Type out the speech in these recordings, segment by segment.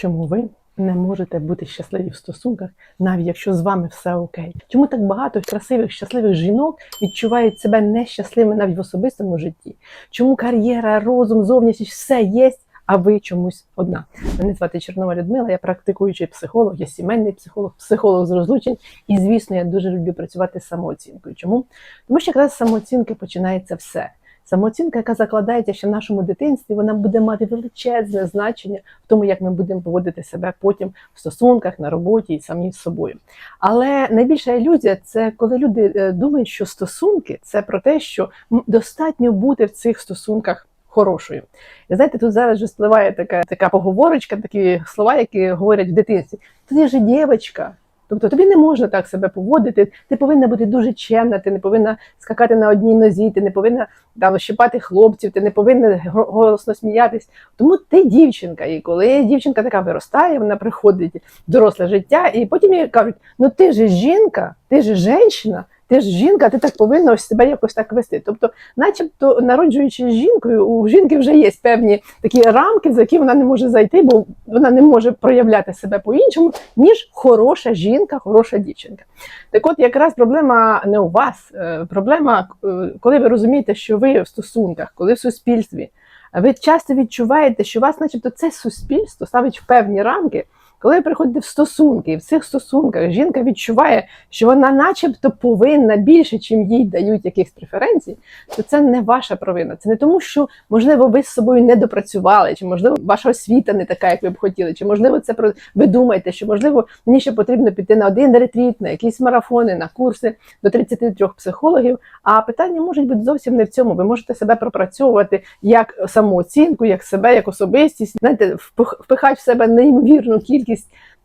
чому ви не можете бути щасливі в стосунках, навіть якщо з вами все окей. Чому так багато красивих, щасливих жінок відчувають себе нещасливими навіть в особистому житті? Чому кар'єра, розум, зовнішність все є? А ви чомусь одна. Мене звати Чорнова Людмила, я практикуючий психолог, я сімейний психолог, психолог з розлучень. І, звісно, я дуже люблю працювати з самооцінкою. Чому? Тому що якраз з самооцінки починається все. Самооцінка, яка закладається ще в нашому дитинстві, вона буде мати величезне значення в тому, як ми будемо поводити себе потім в стосунках, на роботі і самі з собою. Але найбільша ілюзія це коли люди е, думають, що стосунки це про те, що достатньо бути в цих стосунках хорошою. І знаєте, тут зараз вже спливає така, така поговорочка, такі слова, які говорять в дитинстві. Ти ж дівчинка. Тобто тобі не можна так себе поводити, ти повинна бути дуже чемна, ти не повинна скакати на одній нозі, ти не повинна там щипати хлопців, ти не повинна го- голосно сміятись. Тому ти дівчинка. І коли дівчинка така виростає, вона приходить в доросле життя, і потім їй кажуть: ну ти ж жінка, ти ж жінка, ти ж жінка, ти так повинна ось себе якось так вести. Тобто, начебто, народжуючи жінкою, у жінки вже є певні такі рамки, за які вона не може зайти, бо вона не може проявляти себе по-іншому, ніж хороша жінка, хороша дівчинка. Так от, якраз проблема не у вас. е, Проблема, е, коли ви розумієте, що ви в стосунках, коли в суспільстві, ви часто відчуваєте, що вас, начебто, це суспільство ставить в певні рамки. Коли ви приходите в стосунки, і в цих стосунках жінка відчуває, що вона, начебто, повинна більше, чим їй дають якихось преференцій, то це не ваша провина. Це не тому, що можливо ви з собою не допрацювали, чи можливо ваша освіта не така, як ви б хотіли, чи можливо це про ви думаєте, що можливо мені ще потрібно піти на один ретріт, на якісь марафони, на курси до 33 психологів. А питання можуть бути зовсім не в цьому. Ви можете себе пропрацьовувати як самооцінку, як себе, як особистість. Знаєте, впих- впихати в себе неймовірну кількість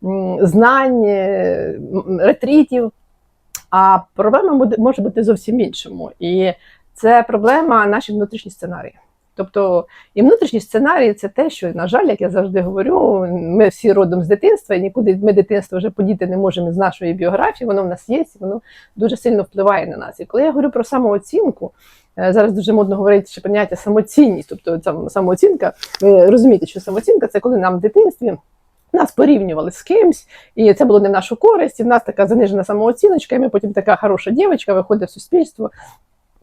м, знань, е, ретрітів. А проблема може бути зовсім іншому. І це проблема наші внутрішні сценарії. Тобто, і внутрішні сценарії це те, що, на жаль, як я завжди говорю, ми всі родом з дитинства, і нікуди ми дитинство вже подіти не можемо з нашої біографії, воно в нас є, і воно дуже сильно впливає на нас. І коли я говорю про самооцінку, е, зараз дуже модно говорити ще поняття самоцінність, тобто там, самооцінка, ви розумієте, що самооцінка це коли нам в дитинстві. Нас порівнювали з кимсь, і це було не в нашу користь. І в нас така занижена самооціночка, і ми потім така хороша дівчинка виходить в суспільство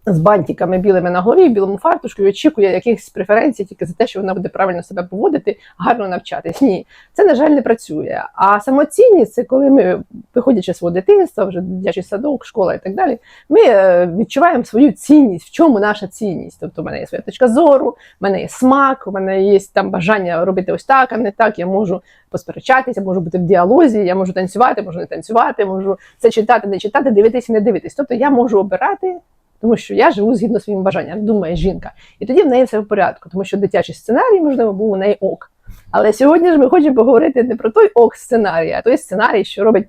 з бантиками білими на голові, білому фартушку очікує якихось преференцій тільки за те, що вона буде правильно себе поводити, гарно навчатись. Ні, це на жаль не працює. А самоцінність це коли ми, виходячи з свого дитинства, вже дитячий садок, школа і так далі, ми е, відчуваємо свою цінність. В чому наша цінність? Тобто, в мене є своя точка зору, в мене є смак, у мене є там бажання робити ось так, а не так. Я можу посперечатися, можу бути в діалозі, я можу танцювати, можу не танцювати, можу це читати, не читати, дивитися, не дивитись. Тобто я можу обирати. Тому що я живу згідно своїм бажанням, думає жінка. І тоді в неї все в порядку, тому що дитячий сценарій, можливо, був у неї ок. Але сьогодні ж ми хочемо поговорити не про той ок сценарій, а той сценарій, що робить,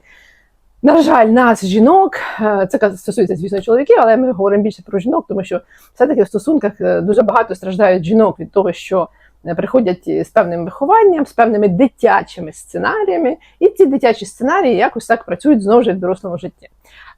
на жаль, нас, жінок. Е, Це стосується, звісно, чоловіків, але ми говоримо більше про жінок, тому що все-таки в стосунках е, дуже багато страждають жінок від того, що е, приходять з певним вихованням, з певними дитячими сценаріями, і ці дитячі сценарії якось так працюють знову ж в дорослому житті.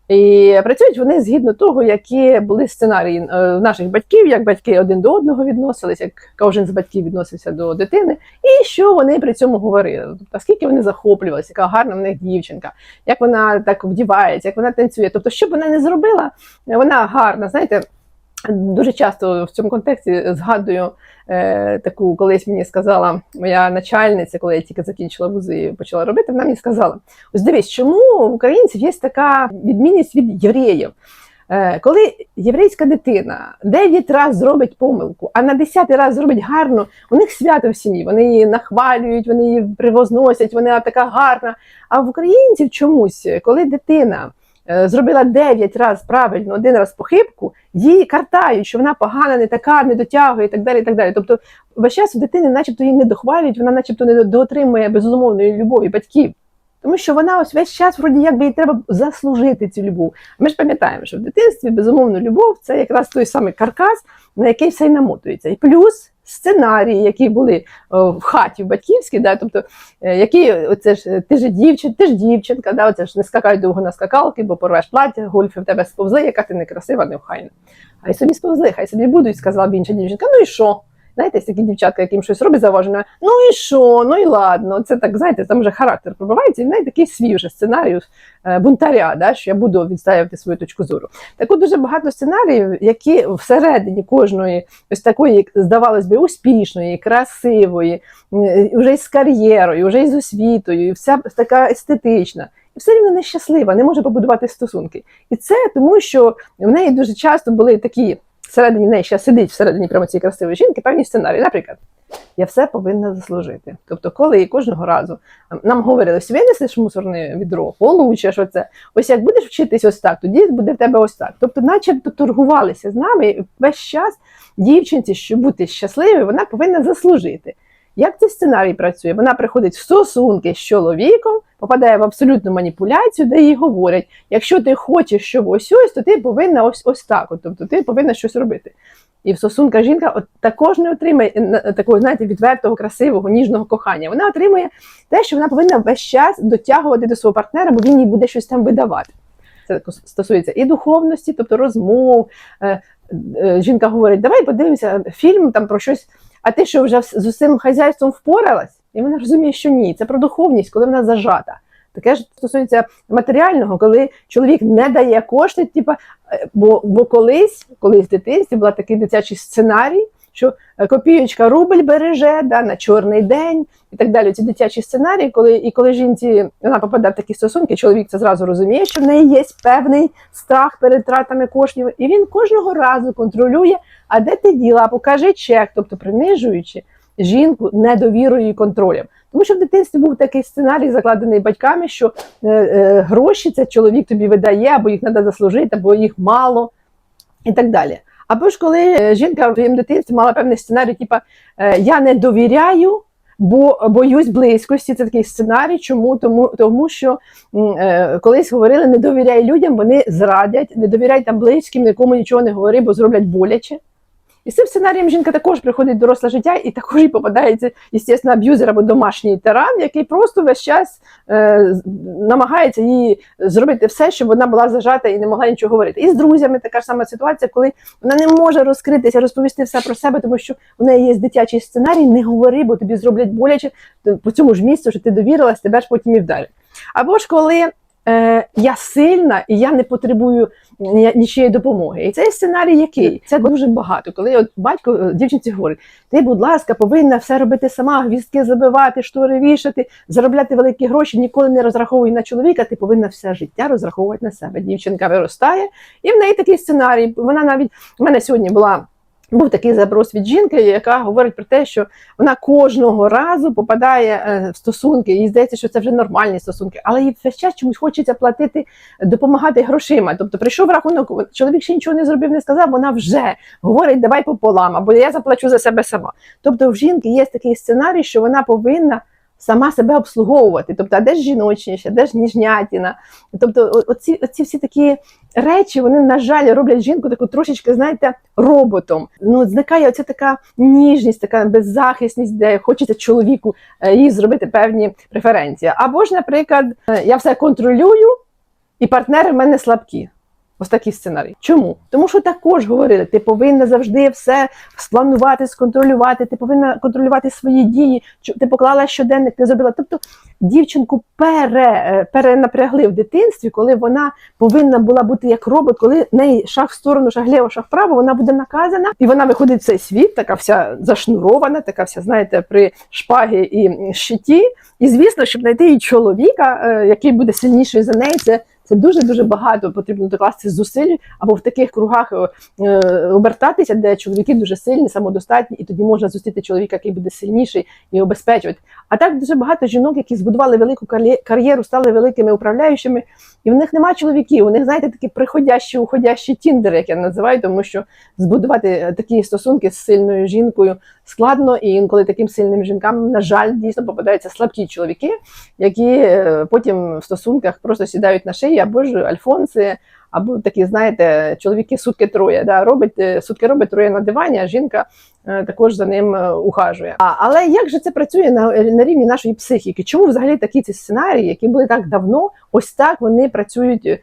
І працюють вони згідно того, які були сценарії е, наших батьків, як батьки один до одного відносились, як кожен з батьків відносився до дитини, і що вони при цьому говорили. Тобто, скільки вони захоплювалися, яка гарна в них дівчинка, як вона так вдівається, як вона танцює. Тобто, що б вона не зробила, вона гарна. Знаєте, дуже часто в цьому контексті згадую е, таку, колись мені сказала моя начальниця, коли я тільки закінчила вузи і почала робити, вона мені сказала: ось дивись, чому в українців є така відмінність від євреїв. Е, Коли єврейська дитина 9 разів зробить помилку, а на 10 раз зробить гарно, у них свято в сім'ї. Вони її нахвалюють, вони її привозносять, вона така гарна. А в українців чомусь, коли дитина зробила 9 разів правильно, один раз похибку, її картають, що вона погана, не така, не дотягує і так далі. І так далі. Тобто, весь час у дитини, начебто, її не дохвалюють, вона начебто не доотримує безумовної любові батьків. Тому що вона ось весь час, вроді, якби їй треба заслужити цю любов. Ми ж пам'ятаємо, що в дитинстві безумовно любов це якраз той самий каркас, на який все й намотується. І плюс сценарії, які були в хаті в батьківській, да, тобто, е, які оце ж ти ж дівчин, ти ж дівчинка, да, оце ж не скакай довго на скакалки, бо порвеш плаття, гольфи в тебе сповзли, яка ти некрасива, неохайна. Хай собі сповзли, хай собі будуть, сказала б інша дівчинка. Ну і що? Знаєте, такі дівчатка, яким щось робить заважено, ну і що, ну і ладно. Це так, знаєте, там вже характер пробивається, і неї такий свій вже сценарій е, бунтаря, да, що я буду відстоювати свою точку зору. Так от дуже багато сценаріїв, які всередині кожної ось такої, здавалось би, успішної, красивої, вже із кар'єрою, вже із освітою, і вся така естетична. І все рівно нещаслива, не може побудувати стосунки. І це тому, що в неї дуже часто були такі всередині неї ще сидить всередині прямо цієї красивої жінки певні сценарії. Наприклад, я все повинна заслужити. Тобто, коли і кожного разу нам говорили, ось винесеш мусорне відро, получиш оце. Ось як будеш вчитись ось так, тоді буде в тебе ось так. Тобто, начебто торгувалися з нами весь час дівчинці, щоб бути щасливою, вона повинна заслужити. Як цей сценарій працює? Вона приходить в стосунки з чоловіком, попадає в абсолютну маніпуляцію, де їй говорять: якщо ти хочеш, щоб ось ось, то ти повинна ось ось так. От, тобто ти повинна щось робити. І в стосунках жінка от також не отримає такого, знаєте, відвертого, красивого, ніжного кохання. Вона отримує те, що вона повинна весь час дотягувати до свого партнера, бо він їй буде щось там видавати. Це стосується і духовності, тобто розмов. Е, е, Жінка говорить, давай подивимося фільм там про щось. А ти що вже з усім хазяйством впоралась? І вона розуміє, що ні. Це про духовність, коли вона зажата. Таке ж стосується матеріального, коли чоловік не дає кошти, типа, бо бо колись, колись в дитинстві була такий дитячий сценарій, що копієчка рубль береже да, на чорний день і так далі. Ці дитячі сценарії, коли і коли жінці вона попадає в такі стосунки, чоловік це зразу розуміє, що в неї є певний страх перед тратами коштів, і він кожного разу контролює, а де ти діла, покажи чек, тобто принижуючи жінку недовірою і контролем. Тому що в дитинстві був такий сценарій, закладений батьками, що е, е, гроші це чоловік тобі видає, або їх треба заслужити, або їх мало і так далі. Або ж коли е, жінка в своєму дитинстві мала певний сценарій, типу я не довіряю, бо боюсь близькості. Це такий сценарій. Чому? Тому, тому що е, колись говорили: не довіряй людям, вони зрадять, не довіряй там близьким, нікому нічого не говори, бо зроблять боляче. І з цим сценарієм жінка також приходить доросле життя і також і попадається, звісно, аб'юзер або домашній тиран, який просто весь час е, намагається їй зробити все, щоб вона була зажата і не могла нічого говорити. І з друзями така ж сама ситуація, коли вона не може розкритися, розповісти все про себе, тому що в неї є дитячий сценарій, не говори, бо тобі зроблять боляче по цьому ж місцю, що ти довірилась, тебе ж потім і вдарять. Або ж коли е, я сильна і я не потребую нічієї допомоги. І цей сценарій який? Це дуже багато. Коли от батько е, дівчинці говорить: ти, будь ласка, повинна все робити сама, гвіздки забивати, штори вішати, заробляти великі гроші, ніколи не розраховуй на чоловіка, ти повинна все життя розраховувати на себе. Дівчинка виростає, і в неї такий сценарій. Вона навіть в мене сьогодні була. Був такий запрос від жінки, яка говорить про те, що вона кожного разу попадає е, в стосунки, і здається, що це вже нормальні стосунки, але їй весь час чомусь хочеться платити, допомагати грошима. Тобто, прийшов рахунок, чоловік ще нічого не зробив, не сказав, вона вже говорить, давай пополам, або я заплачу за себе сама. Тобто, в жінки є такий сценарій, що вона повинна сама себе обслуговувати. Тобто, а де ж жіночніше, де ж ніжнятіна. Тобто, оці, оці всі такі речі, вони, на жаль, роблять жінку таку трошечки, знаєте, роботом. Ну, зникає оця така ніжність, така беззахисність, де хочеться чоловіку е, їй зробити певні преференції. Або ж, наприклад, е, я все контролюю, і партнери в мене слабкі. Ось такий сценарій. Чому? Тому що також говорили, ти повинна завжди все спланувати, сконтролювати, ти повинна контролювати свої дії, ти поклала щоденник, ти зробила. Тобто дівчинку пере, е, перенапрягли в дитинстві, коли вона повинна була бути як робот, коли неї шаг в сторону, шаг ліво, шаг вправо, вона буде наказана, і вона виходить в цей світ, така вся зашнурована, така вся, знаєте, при шпагі і щиті. І звісно, щоб знайти їй чоловіка, е, який буде сильніший за неї, це. Це дуже дуже багато потрібно докласти зусиль або в таких кругах е, обертатися, де чоловіки дуже сильні, самодостатні, і тоді можна зустріти чоловіка, який буде сильніший і обезпечувати. А так дуже багато жінок, які збудували велику кар'єру, стали великими управляючими, і в них немає чоловіків. У них, знаєте, такі приходящі, уходящі тіндери, як я називаю, тому що збудувати такі стосунки з сильною жінкою складно, і інколи таким сильним жінкам, на жаль, дійсно попадаються слабкі чоловіки, які е, потім в стосунках просто сідають на шиї або ж альфонси. Або такі, знаєте, чоловіки сутки троє. Да, робить е, сутки робить троє на дивані, а жінка е, також за ним ухажує. А але як же це працює на на рівні нашої психіки? Чому взагалі такі ці сценарії, які були так давно, ось так вони працюють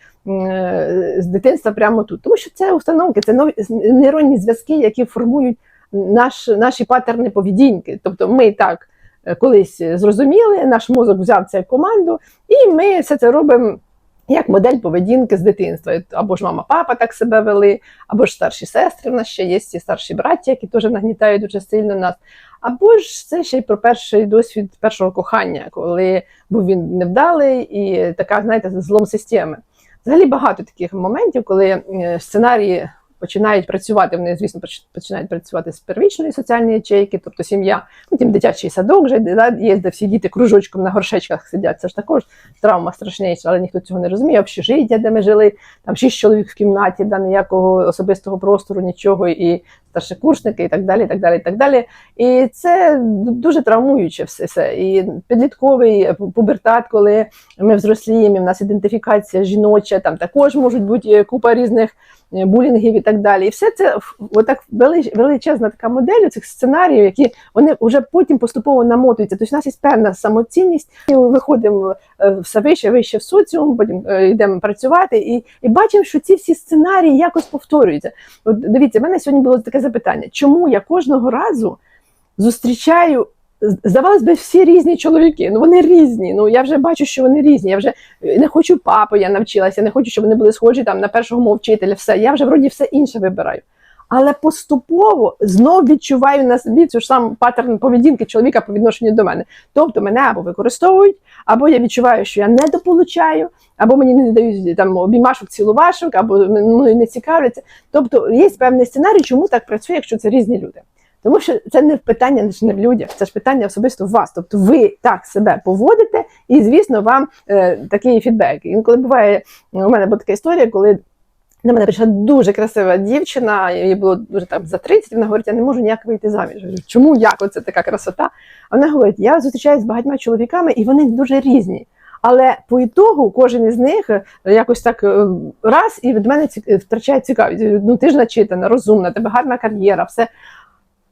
з дитинства прямо тут? Тому що це установки, це нові нейронні зв'язки, які формують наш, наші патерни поведінки. Тобто ми так е, колись зрозуміли, наш мозок взяв це як команду, і ми все це робимо. Як модель поведінки з дитинства. Або ж мама, папа так себе вели, або ж старші сестри в нас ще є, ці старші браття, які теж нагнітають дуже сильно нас. Або ж це ще й про перший досвід першого кохання, коли був він невдалий і така, знаєте, злом системи. Взагалі багато таких моментів, коли е, сценарії починають працювати. Вони, звісно, поч- починають працювати з первічної соціальної ячейки, тобто сім'я, потім дитячий садок вже є, де всі діти кружочком на горшечках сидять. Це ж також травма страшніша, але ніхто цього не розуміє. Общежиття, де ми жили, там шість чоловік в кімнаті, да, ніякого особистого простору, нічого, і старшекурсники, і так далі. І так далі, і так далі. І це дуже травмуюче все. все. І підлітковий е, пубертат, коли ми взросліємо, і в нас ідентифікація жіноча, там також можуть бути е, купа різних е, булінгів і так далі. І все це отак величезна така модель цих сценаріїв, які вони вже потім поступово намотуються. Тобто у нас є певна самоцінність, ми виходимо все вище, вище в соціум, потім йдемо працювати, і, і бачимо, що ці всі сценарії якось повторюються. От дивіться, в мене сьогодні було таке запитання: чому я кожного разу зустрічаю. Здавалось би, всі різні чоловіки. Ну вони різні. Ну я вже бачу, що вони різні. Я вже не хочу папу, я навчилася, не хочу, щоб вони були схожі там на першого мовчителя. вчителя. Все, я вже вроді все інше вибираю. Але поступово знов відчуваю на собі цю ж саму паттерн поведінки чоловіка по відношенню до мене. Тобто мене або використовують, або я відчуваю, що я недополучаю, або мені не дають там обіймашок, цілувашок, або мною не цікавляться. Тобто є певний сценарій, чому так працює, якщо це різні люди. Тому що це не питання не в людях, це ж питання особисто в вас. Тобто ви так себе поводите, і звісно, вам е, такий фідбек. Інколи буває, у мене була така історія, коли до мене прийшла дуже красива дівчина, їй було дуже там за 30, вона говорить, я не можу ніяк вийти заміж. Чому як оце така красота? Вона говорить, я зустрічаюся з багатьма чоловіками, і вони дуже різні. Але по ітогу кожен із них е, якось так е, раз і від мене втрачає цікавість. Ну ти ж начитана, розумна, тебе гарна кар'єра, все.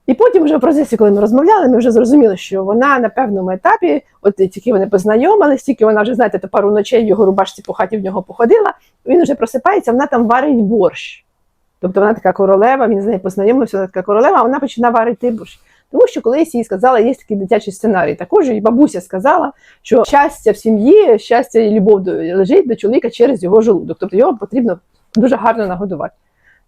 І потім вже в процесі, коли ми розмовляли, ми вже зрозуміли, що вона на певному етапі, от тільки вони познайомились, тільки вона вже, знаєте, то пару ночей його рубашці по хаті в нього походила, він вже просипається, вона там варить борщ. Тобто вона така королева, він з нею познайомився, вона така королева, а вона починає варити борщ. Тому що колись їй сказала, є такий дитячий сценарій. Також і бабуся сказала, що щастя в сім'ї, щастя і любов лежить до чоловіка через його желудок. Тобто його потрібно дуже гарно нагодувати.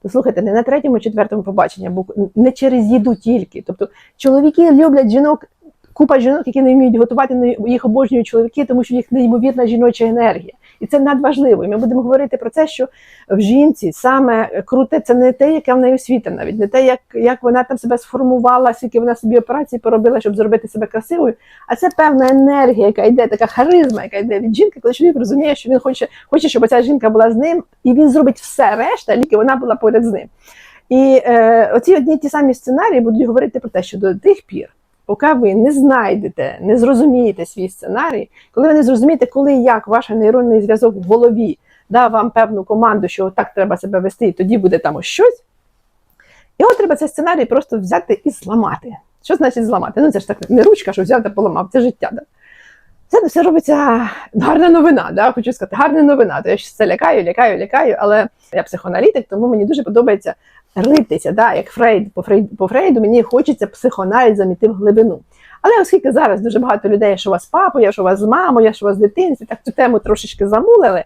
То слухайте, не на третьому, четвертому побаченні, бо не через їду тільки. Тобто чоловіки люблять жінок, купа жінок, які не вміють готувати, їх обожнюють чоловіки, тому що в їх неймовірна жіноча енергія. І це надважливо. І ми будемо говорити про це, що в жінці саме круте це не те, яка в неї освіта, навіть не те, як, як вона там себе сформувала, скільки вона собі операцій поробила, щоб зробити себе красивою. А це певна енергія, яка йде, така харизма, яка йде від жінки, коли чоловік розуміє, що він хоче, хоче, щоб ця жінка була з ним, і він зробить все решта, тільки вона була поряд з ним. І е, оці одні ті самі сценарії будуть говорити про те, що до тих пір, поки ви не знайдете, не зрозумієте свій сценарій, коли ви не зрозумієте, коли і як ваш нейронний зв'язок в голові дав вам певну команду, що так треба себе вести, і тоді буде там ось щось. От треба цей сценарій просто взяти і зламати. Що значить зламати? Ну це ж так не ручка, що взяв та поламав, це життя. Да? Це все робиться гарна новина. Да? Хочу сказати, гарна новина. То я ще це лякаю, лякаю, лякаю, але я психоаналітик, тому мені дуже подобається ритися. Да? Як Фрейд, по Фрейду, по Фрейду мені хочеться психоаналіз заміти в глибину. Але оскільки зараз дуже багато людей, що у вас папа, я що у вас з мамою, я що у вас з дитинці, так цю тему трошечки замулили.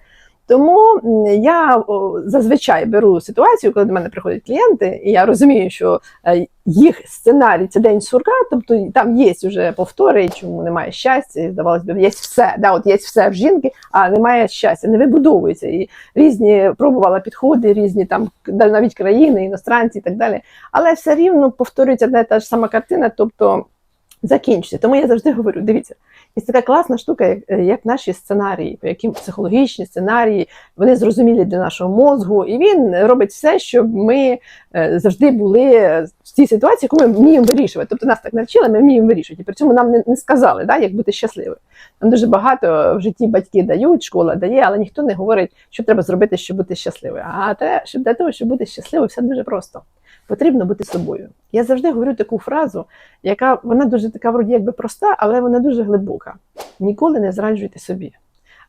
Тому я зазвичай беру ситуацію, коли до мене приходять клієнти, і я розумію, що е, їх сценарій це день сурка, тобто там є вже повтори, чому немає щастя, і, здавалось би, є все. Да, от є все в жінки, а немає щастя, не вибудовується. І різні пробувала підходи, різні там навіть країни, іностранці і так далі. Але все рівно повторюється одна та ж сама картина, тобто закінчиться. Тому я завжди говорю: дивіться, є така класна штука, як, як наші сценарії, по яким психологічні сценарії, вони зрозумілі для нашого мозгу, і він робить все, щоб ми е, завжди були в цій ситуації, яку ми вміємо вирішувати. Тобто нас так навчили, ми вміємо вирішувати. І при цьому нам не, не сказали, да, як бути щасливим. Нам дуже багато в житті батьки дають, школа дає, але ніхто не говорить, що треба зробити, щоб бути щасливим. А те, щоб для того, щоб бути щасливим, все дуже просто. Потрібно бути собою. Я завжди говорю таку фразу, яка вона дуже така вроді якби проста, але вона дуже глибока. Ніколи не зраджуйте собі.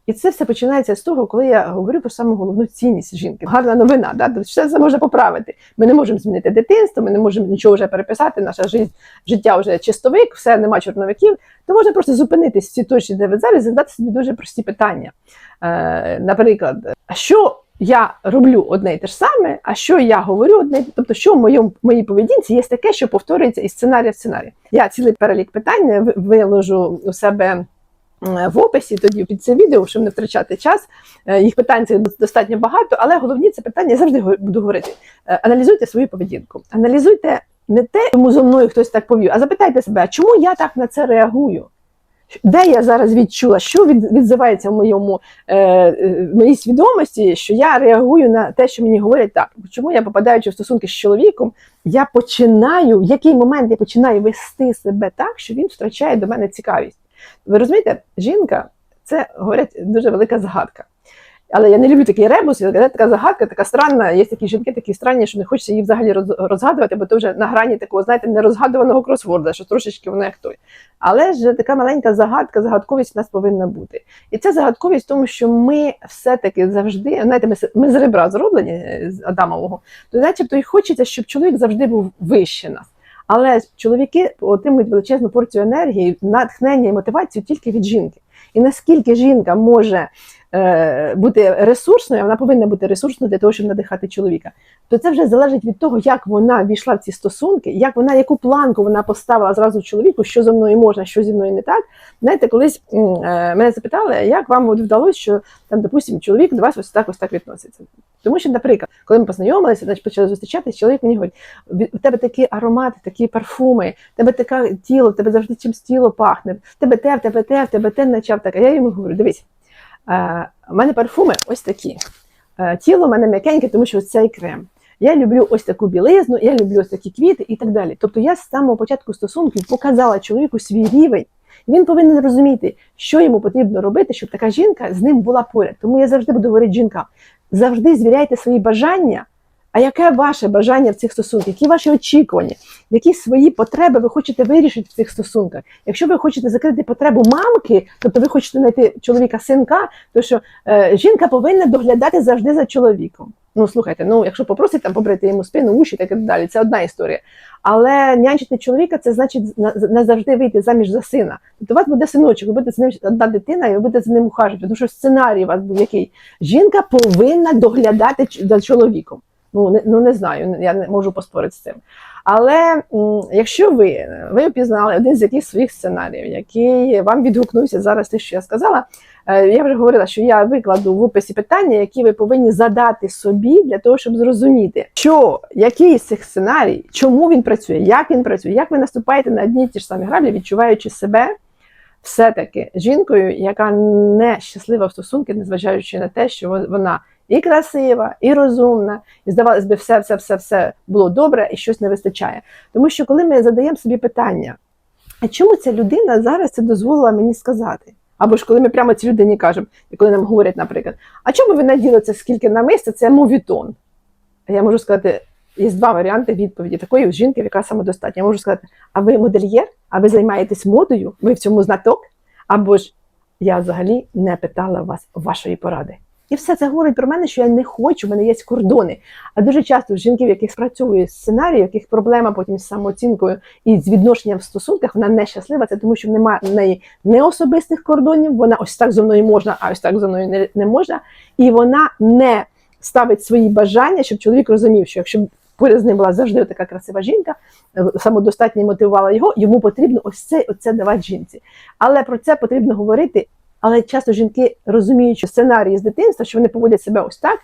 І це все починається з того, коли я говорю про саму головну цінність жінки. Гарна новина, да? все це можна поправити. Ми не можемо змінити дитинство, ми не можемо нічого вже переписати. Наша жит- життя вже чистовик, все нема чорновиків. То можна просто зупинитись в цій точці, де ви зараз, задати собі дуже прості питання. Е, наприклад, що я роблю одне і те ж саме, а що я говорю одне, тобто, що в моєму моїй поведінці є таке, що повторюється із сценарія в сценарій. Я цілий перелік питань виложу у себе в описі тоді під це відео, щоб не втрачати час. Е, Їх питань це достатньо багато, але головні це питання я завжди буду говорити. Е, Аналізуйте свою поведінку. Аналізуйте не те, чому зо мною хтось так повів, а запитайте себе, чому я так на це реагую? Де я зараз відчула, що від, відзивається в моєму е, е, в моїй свідомості, що я реагую на те, що мені говорять так. Чому я попадаючи в стосунки з чоловіком, я починаю, в який момент я починаю вести себе так, що він втрачає до мене цікавість. Ви розумієте, жінка це говорять дуже велика загадка. Але я не люблю такий ребус, це така загадка, така странна. Є такі жінки, такі странні, що не хочеться її взагалі розгадувати, бо то вже на грані такого, знаєте, нерозгадуваного кросворда, що трошечки вона як той. Але ж така маленька загадка, загадковість у нас повинна бути. І ця загадковість в тому, що ми все-таки завжди, знаєте, ми, ми з ребра зроблені е, з Адамового, то начебто і хочеться, щоб чоловік завжди був вище нас. Але чоловіки отримують величезну порцію енергії, натхнення і мотивацію тільки від жінки. І наскільки жінка може е, бути ресурсною, вона повинна бути ресурсною для того, щоб надихати чоловіка. То це вже залежить від того, як вона війшла в ці стосунки, як вона, яку планку вона поставила зразу чоловіку, що зі мною можна, що зі мною не так. Знаєте, колись е, мене запитали, як вам вдалося, що там, допустимо, чоловік до вас ось так ось так відноситься. Тому що, наприклад, коли ми познайомилися, значить почали зустрічатися, чоловік мені говорить, у тебе такі аромати, такі парфуми, в тебе таке тіло, в тебе завжди чимсь тіло пахне, в тебе те, в тебе те, в тебе те начав так. А я йому говорю: дивись, е, у мене парфуми ось такі. Е, тіло в мене м'якеньке, тому що ось цей крем. Я люблю ось таку білизну, я люблю ось такі квіти і так далі. Тобто я з самого початку стосунків показала чоловіку свій рівень. Він повинен розуміти, що йому потрібно робити, щоб така жінка з ним була поряд. Тому я завжди буду говорити жінкам: завжди звіряйте свої бажання. А яке ваше бажання в цих стосунках? Які ваші очікування? Які свої потреби ви хочете вирішити в цих стосунках? Якщо ви хочете закрити потребу мамки, тобто ви хочете знайти чоловіка синка, то що е, жінка повинна доглядати завжди за чоловіком. Ну слухайте, ну якщо попросить там побрити йому спину, уші і далі, це одна історія. Але нянчити чоловіка це значить на- не завжди вийти заміж за сина. Тобто у вас буде синочок, ви будете з ним одна дитина, і ви будете за ним ухажувати. Тому що сценарій у вас був який? Жінка повинна доглядати за чоловіком. Ну не, ну не знаю, я не можу поспорити з цим. Але якщо ви, ви впізнали один з яких своїх сценаріїв, який вам відгукнувся зараз, те, що я сказала, е, я вже говорила, що я викладу в описі питання, які ви повинні задати собі для того, щоб зрозуміти, що який з цих сценарій, чому він працює, як він працює, як ви наступаєте на одні ті ж самі граблі, відчуваючи себе все-таки жінкою, яка не щаслива в стосунки, незважаючи на те, що вона і красива, і розумна, і здавалось би, все, все, все, все було добре і щось не вистачає. Тому що коли ми задаємо собі питання, а чому ця людина зараз це дозволила мені сказати? Або ж коли ми прямо цій людині кажемо, коли нам говорять, наприклад, а чому ви наділи це скільки на місце, це мовітон. Я можу сказати, є два варіанти відповіді такої жінки, яка самодостатня. Я можу сказати, а ви модельєр, а ви займаєтесь модою, ви в цьому знаток, або ж я взагалі не питала вас вашої поради. І все це говорить про мене, що я не хочу, в мене є кордони. А дуже часто в жінків, яких спрацьовує сценарій, яких проблема потім з самооцінкою і з відношенням в стосунках, вона нещаслива. Це тому, що немає в неї не особистих кордонів. Вона ось так зо мною можна, а ось так зо мною не, не можна. І вона не ставить свої бажання, щоб чоловік розумів, що якщо поряд з ним була завжди така красива жінка, е, самодостатньо мотивувала його, йому потрібно ось це, оце давати жінці. Але про це потрібно говорити. Але часто жінки розуміють, сценарії з дитинства, що вони поводять себе ось так,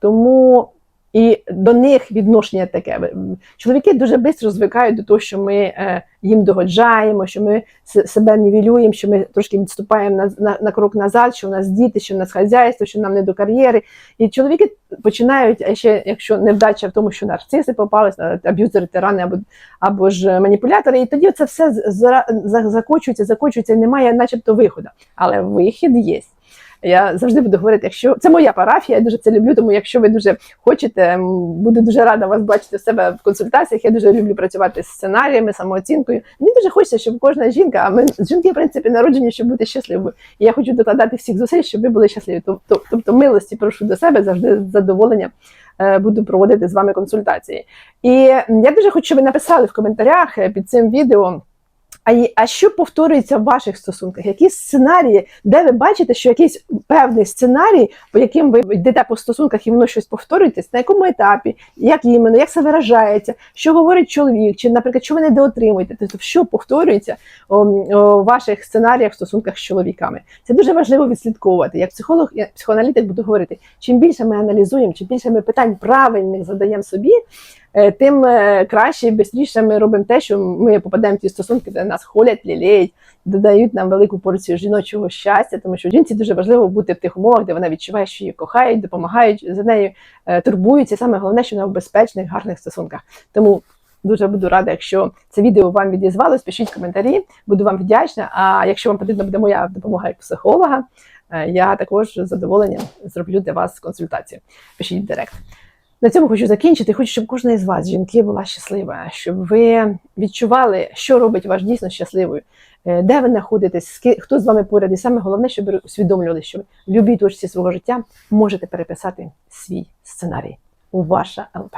тому і до них відношення таке. Чоловіки дуже швидко звикають до того, що ми е, їм догоджаємо, що ми себе нівелюємо, що ми трошки відступаємо на, на, на крок назад, що у нас діти, що у нас хазяйство, що нам не до кар'єри. І чоловіки починають, а ще якщо невдача в тому, що нарциси попались, аб'юзери, тирани або, або ж маніпулятори, і тоді це все закочується, закочується, і немає начебто виходу. Але вихід є. Я завжди буду говорити, якщо це моя парафія, я дуже це люблю. Тому якщо ви дуже хочете, буду дуже рада вас бачити в себе в консультаціях. Я дуже люблю працювати з сценаріями, самооцінкою. Мені дуже хочеться, щоб кожна жінка, а ми жінки, в принципі, народжені, щоб бути щасливою. І я хочу докладати всіх зусиль, щоб ви були щасливі. Тобто, тобто милості прошу до себе завжди з задоволенням е, буду проводити з вами консультації. І я дуже хочу, щоб ви написали в коментарях е, під цим відео. А, а що повторюється в ваших стосунках? Які сценарії, де ви бачите, що якийсь певний сценарій, по яким ви йдете по стосунках і воно щось повторюєтесь, на якому етапі, як іменно, як це виражається, що говорить чоловік, чи, наприклад, що ви недоотримуєте, тобто, що повторюється в ваших сценаріях в стосунках з чоловіками. Це дуже важливо відслідковувати. Як психолог, як психоаналітик буду говорити, чим більше ми аналізуємо, чим більше ми питань правильних задаємо собі, е, тим е, краще і швидше ми робимо те, що ми попадаємо в ті стосунки, де нас холять, лілеють, додають нам велику порцію жіночого щастя, тому що жінці дуже важливо бути в тих умовах, де вона відчуває, що її кохають, допомагають за нею, е, турбуються. Саме головне, що вона в безпечних, гарних стосунках. Тому дуже буду рада, якщо це відео вам відізвалось, пишіть коментарі, буду вам вдячна. А якщо вам потрібна буде моя допомога як психолога, е, я також з задоволенням зроблю для вас консультацію. Пишіть в директ. На цьому хочу закінчити. Хочу, щоб кожна із вас, жінки, була щаслива, щоб ви відчували, що робить вас дійсно щасливою, е, де ви знаходитесь, хто з вами поряд. І саме головне, щоб ви усвідомлювали, що ви в любій точці свого життя можете переписати свій сценарій. Ваша ЛП.